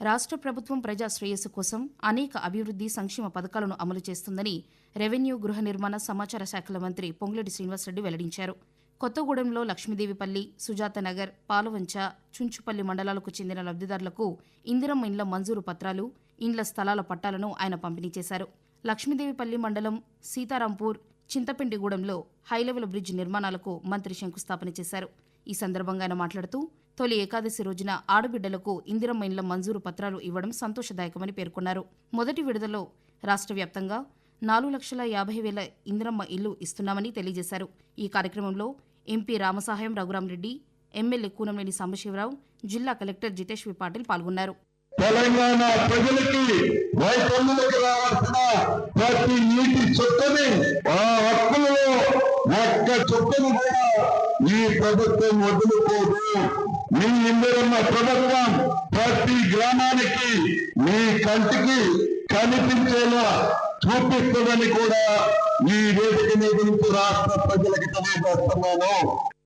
రాష్ట్ర ప్రభుత్వం ప్రజా శ్రేయస్సు కోసం అనేక అభివృద్ధి సంక్షేమ పథకాలను అమలు చేస్తుందని రెవెన్యూ గృహ నిర్మాణ సమాచార శాఖల మంత్రి పొంగులేటి శ్రీనివాసరెడ్డి వెల్లడించారు. కొత్తగూడెంలో లక్ష్మీదేవిపల్లి సుజాతనగర్ పాలవంచ చుంచుపల్లి మండలాలకు చెందిన లబ్ధిదారులకు ఇందిరమ్మ ఇండ్ల మంజూరు పత్రాలు ఇండ్ల స్థలాల పట్టాలను ఆయన పంపిణీ చేశారు. లక్ష్మీదేవిపల్లి మండలం సీతారాంపూర్ చింతపిండిగూడెంలో హైలెవెల్ బ్రిడ్జ్ నిర్మాణాలకు మంత్రి శంకుస్థాపన చేశారు. ఈ సందర్భంగా ఆయన మాట్లాడుతూ తొలి ఏకాదశి రోజున ఆడబిడ్డలకు ఇందిరమ్మ ఇండ్ల మంజూరు పత్రాలు ఇవ్వడం సంతోషదాయకమని పేర్కొన్నారు. మొదటి విడుదలలో రాష్ట్ర వ్యాప్తంగా నాలుగు లక్షల యాభై వేల ఇందిరమ్మ ఇల్లు ఇస్తున్నామని తెలియజేశారు. ఈ కార్యక్రమంలో ఎంపీ రామసహాయం రఘురామరెడ్డి ఎమ్మెల్యే కూనంనేని సాంబశివరావు జిల్లా కలెక్టర్ జితేష్ వి పాటిల్ పాల్గొన్నారు. తెలంగాణ ప్రజలకి రైతన్నులకు రావాల్సిన ఒక్క చుక్కను కూడా ఈ ప్రభుత్వం వదులుకోదు. మీ ఇందరున్న ప్రభుత్వం ప్రతి గ్రామానికి మీ కంటికి కనిపించేలా చూపిస్తుందని కూడా ఈ వేదిక మీద నుంచి రాష్ట్ర ప్రజలకు తెలియజేస్తున్నాను.